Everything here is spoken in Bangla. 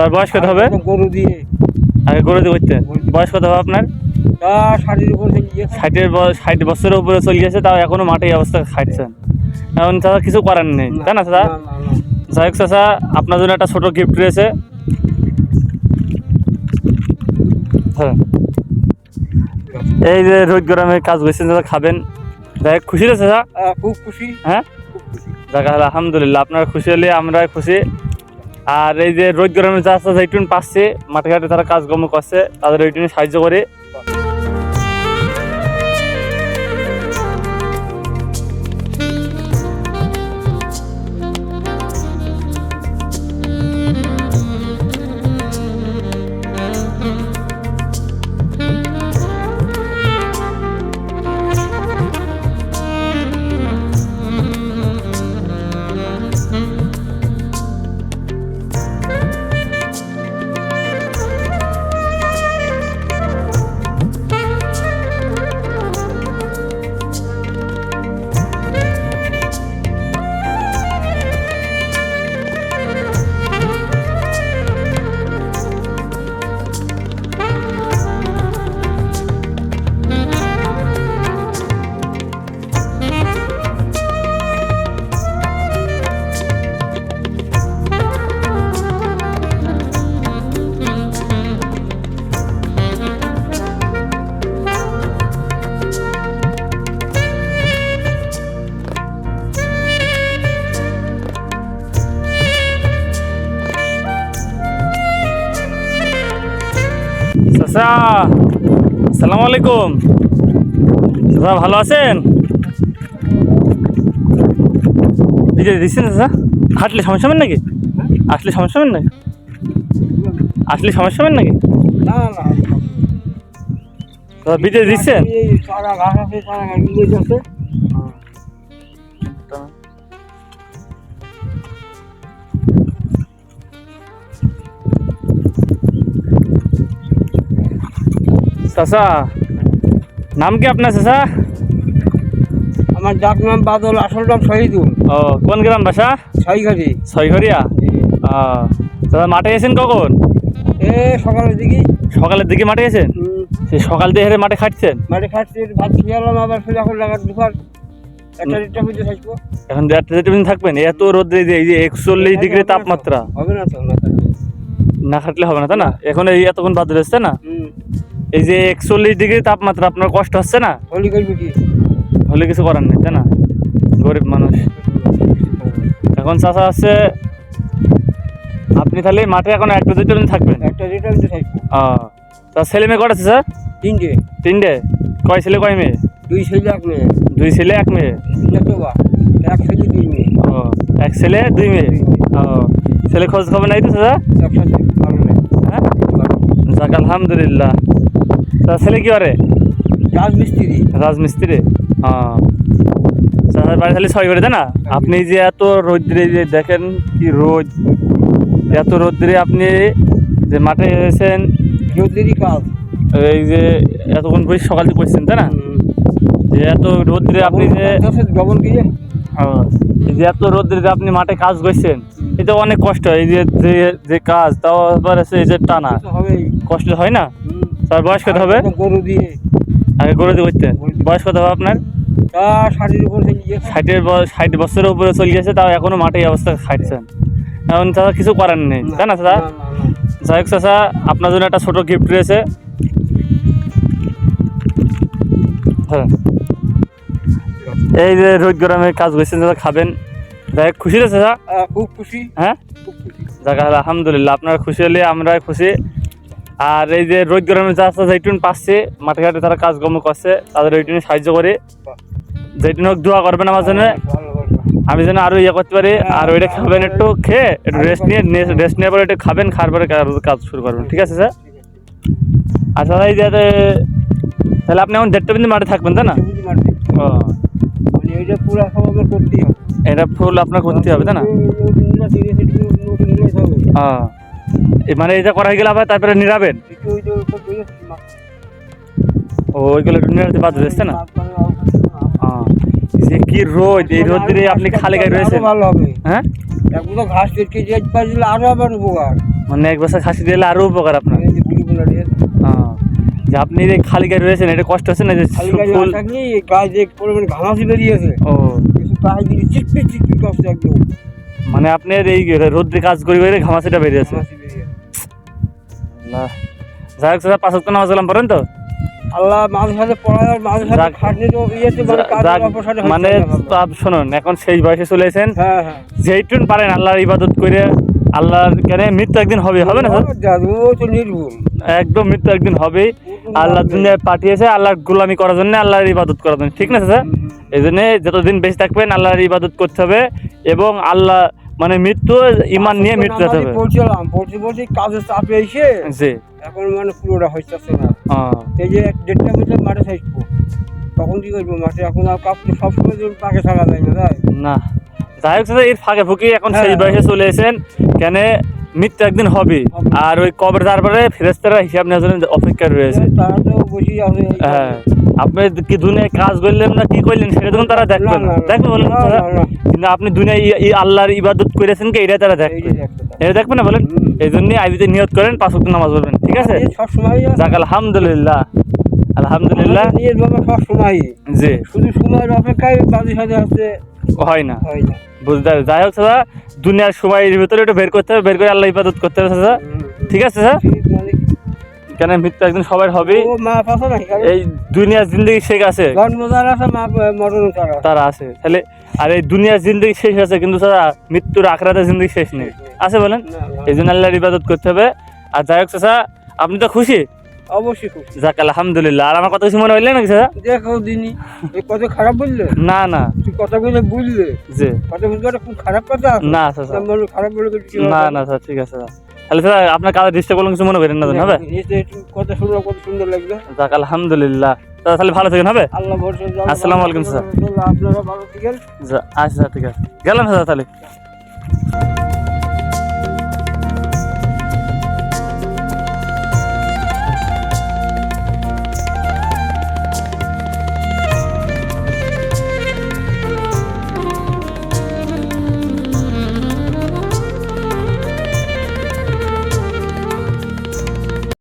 তার বয়স কত হবে? গরু দিয়ে। আগে গরু দিয়ে করতে বয়স কত হবে আপনার? ষাটের ষাট বছরের উপরে চলে গেছে তাও এখনও মাঠে এই অবস্থা খাটছেন। এখন চাচা কিছু করার নেই তাই না চাচা। যাই হোক চাচা আপনার জন্য একটা ছোট গিফট রয়েছে। হ্যাঁ। এই যে রোদ গরমে কাজ করছেন দাদা খাবেন। যাই হোক খুশি রয়েছে চাচা? খুব খুশি। হ্যাঁ? খুশি যাক আলহামদুলিল্লাহ আপনারা খুশি হলে আমরা খুশি। আর এই যে রোদ গরমে যা আছে এইটুন পাচ্ছে, মাঠে ঘাটে তারা কাজকর্ম করছে, তাদের ওইটুকু সাহায্য করে। চাচা আসসালামু আলাইকুম। চাচা ভালো আছেন? দিচ্ছেন দাদা হাঁটলে সমস্যা হবেন নাকি? আসলে সমস্যা হবেন নাকি? আসলে সমস্যা হবেন নাকি? দাদা না দিচ্ছেন? চাচা নাম কি আপনার চাচা? আমার ডাক নাম বাদল আসল নাম শহীদুল। ও কোন গ্রাম বাসা? ছয়ঘাটি ছয়ঘরিয়া চাচা মাঠে গেছেন কখন? এ সকালের দিকে। সকালের দিকে মাঠে উম, সেই সকাল দিয়ে হেরে মাঠে খাটছেন? মাঠে খাচ্ছি ভাত খেয়ে এলাম আবার ফের এখন লাগার দুপুর। একটা দেড়টা থাকব এখন দেড়টা যেতে দিন থাকবেন? এত রোদ্রে এই যে একচল্লিশ ডিগ্রি তাপমাত্রা। হবে না তো না না খাটলে হবে না তাই না? এখন এই এতক্ষণ বাদ রয়েছে না? এই যে একচল্লিশ ডিগ্রি তাপমাত্রা আপনার কষ্ট হচ্ছে না? হলি করবি কি? হলে কিছু করার নেই তাই না? গরিব মানুষ। এখন চাষা আছে আপনি তাহলে মাঠে এখন একটা দুটো দিন থাকবেন? একটা দেড়টা বুঝে থাকব। ও তা ছেলে মেয়ে কটা আছে স্যার? তিনটে। তিনটে? কয় ছেলে কয় মেয়ে? দুই ছেলে এক মেয়ে। দুই ছেলে এক মেয়ে? এক ছেলে দুই মেয়ে। ও এক ছেলে দুই মেয়ে? ও ছেলে খোঁজ খবর নাই তো স্যার হ্যাঁ? যাক আলহামদুলিল্লাহ। তা ছেলে কি করে রাজমিস্ত্রি। রাজমিস্ত্রি? হ্যাঁ। বাড়ি খালি ছয় করে তাই না? আপনি যে এত রৌদ্রে যে দেখেন কি রোদ এত রৌদ্রে আপনি যে মাঠে এসেছেন জ্যোতিরই কাজ। এই যে এতক্ষণ বই সকাল থেকে বসছেন তাই না? যে এত রৌদ্রে আপনি যে ডবল দিয়ে হ্যাঁ, যে এত রৌদ্রে আপনি মাঠে কাজ করছেন এটা অনেক কষ্ট। এই যে যে কাজ তাও আবার এই যে টানা। কষ্ট হয় না। তার বয়স কত হবে? গরু দিয়ে। আগে গরু দিয়ে করতেন বয়স কত হবে আপনার? তা উপর ষাটের ষাট বছরের উপরে চলে গেছে তাও এখনও মাঠে এই অবস্থা খাটছেন এখন চাচা কিছু করার নেই তাই না চাচা? যাই হোক চাচা আপনার জন্য একটা ছোট গিফট রয়েছে। হ্যাঁ। এই যে রোদ গরমে কাজ করছেন চাচা খাবেন। যাই হোক খুশি রয়েছে খুব খুশি। হ্যাঁ? খুব খুশি। যাক আলহামদুলিল্লাহ আপনারা খুশি হলে আমরা খুশি। আর এই যে রোদ গরমে যা আছে যেটুন পাচ্ছে, মাঠে ঘাটে তারা কাজকর্ম করছে, তাদের ওইটুনি সাহায্য করে। যেটুন হোক, দোয়া করবেন আমার জন্য। আমি যেন আরও ইয়ে করতে পারি, আর ওইটা খাবেন একটু, খেয়ে একটু রেস্ট নিয়ে রেস্ট নেওয়ার পরে একটু খাবেন, খাওয়ার পরে কাজ- শুরু করবেন। ঠিক আছে, স্যার? আচ্ছা এই যে তাহলে আপনি এখন দেড়টা পর্যন্ত মাঠে থাকবেন, তাই না? ও। এটা ফুল আপনার করতে হবে, তাই না? মানে এটা করা হয়ে গেলে আবার তারপরে নিরাবেন? দিয়ে ও ওইগুলো নিরাতে বাদ রয়েছে না? যে কি রোদ এই রোদ দিয়ে আপনি খালি গায়ে রয়েছেন। ভালো হবে। হ্যাঁ? একদম ঘাস কেটে যে পারলে আরও আবার উপকার। মানে এক বছর খাসি দিলে আরও উপকার আপনার। যে দিয়ে। হ্যাঁ। আপনি যে খালি গাড়ি রয়েছেন এটা কষ্ট হচ্ছে না যে ফুল গায়ে যে পরিমাণ ঘামাসি বেরিয়েছে ও। কিছু পায়ে দিকে চিকপিক চিকপিক করছে একদম। মানে আপনার এই রোদ্রে কাজ করে করে ঘামাচিটা বেরিয়েছে আল্লাহ। যাই হোক পাঁচ ওয়াক্ত নামাজ কালাম পড়েন তো আল্লাহ মাঝে সাথে পড়ায় মাঝে সাথে খাটনি তো ইয়েতে মানে যা- কাজের মানে তো শুনুন এখন শেষ বয়সে চলে এসেছেন। হ্যাঁ হ্যাঁ। যেইটুন পারেন আল্লাহর ইবাদত করে আল্লাহর কেন মৃত্যু একদিন হবে হবে না দাদু একদম মৃত্যু একদিন হবেই আল্লাহ দুনিয়ায় পাঠিয়েছে আল্লাহর গোলামি করার জন্য আল্লাহর ইবাদত করার জন্য। ঠিক না স্যার? এই জন্য যতদিন বেঁচে থাকবেন আল্লাহর ইবাদত করতে হবে এবং আল্লাহ মানে মৃত্যু ইমান নিয়ে মৃত্যু হতে হবে বলছিলাম বলছি বলছি কাজের চাপে এসে জি। এখন মানে পুরোটা হচ্ছে না। এই যে ডেটটা দেড়টা বছর মাঠে থাকব তখন কি করব মাঠে? এখন আর কাপড় সবসময় পাকে থাকা যায় না না। যাই হোক এর ফাঁকে ফুকি এখন সেই হ্যাঁ। বয়সে চলে এসেছেন। কেন মৃত্যু একদিন হবে। আর ওই কবর তারপরে ফেরেস্তারা হিসাব নেওয়ার জন্য অপেক্ষায় রয়েছে। আছে হ্যাঁ। আপনি কি দুনিয়ায় কাজ করলেন না কি করলেন সেটা তখন তারা দেখবে না, না না, না। দেখবে বলেন। কিন্তু আপনি দুনিয়ায় আল্লাহর ইবাদত করেছেন কি এটা তারা দেখবে। যে। এটা দেখবে না বলেন? এই জন্যই আইবিতে নিয়ত করেন পাঁচ ওয়াক্ত নামাজ পড়বেন ঠিক আছে? যাক আলহামদুলিল্লাহ। আলহামদুলিল্লাহ। নিয়ে বাবা সবসময় জি। শুধু সময়ের অপেক্ষায় বাজে সাজে আছে হয় না। হয় না। বুঝতে হবে যাই হোক দাদা দুনিয়ার সময়ের ভিতরে একটু বের করতে হবে বের করে আল্লাহ ইবাদত করতে হবে দাদা। ঠিক আছে স্যার কেন মৃত্যু একদিন সবার হবে? এই দুনিয়ার জিন্দগি শেষ আছে। তারা আছে। তাহলে আর এই দুনিয়ার জিন্দগি শেষ আছে কিন্তু দাদা মৃত্যুর আখরাতের জিন্দগি শেষ নেই। আছে বলেন? এই জন্য আল্লাহর ইবাদত করতে হবে। আর যাই হোক চাচা আপনি তো খুশি? অবশ্যই খুশি। যাক আলহামদুলিল্লাহ। আর আমার কথা কিছু মনে হইলে নাকি চাচা? দেখো দিনই কত খারাপ বললে? না না। কথাগুলো বুঝলে জি কথাগুলো খুব খারাপ কথা না স্যার খারাপ বলে কিছু না না স্যার ঠিক আছে স্যার তাহলে স্যার আপনার কাজে ডিস্টার্ব করলাম কিছু মনে করেন না হবে কথা শুনলো কত সুন্দর লাগল যাক আলহামদুলিল্লাহ তাহলে ভালো থাকেন হবে আল্লাহ ভরসা আসসালামু আলাইকুম, স্যার। আপনারা ভালো থাকেন আচ্ছা ঠিক আছে গেলাম স্যার তাহলে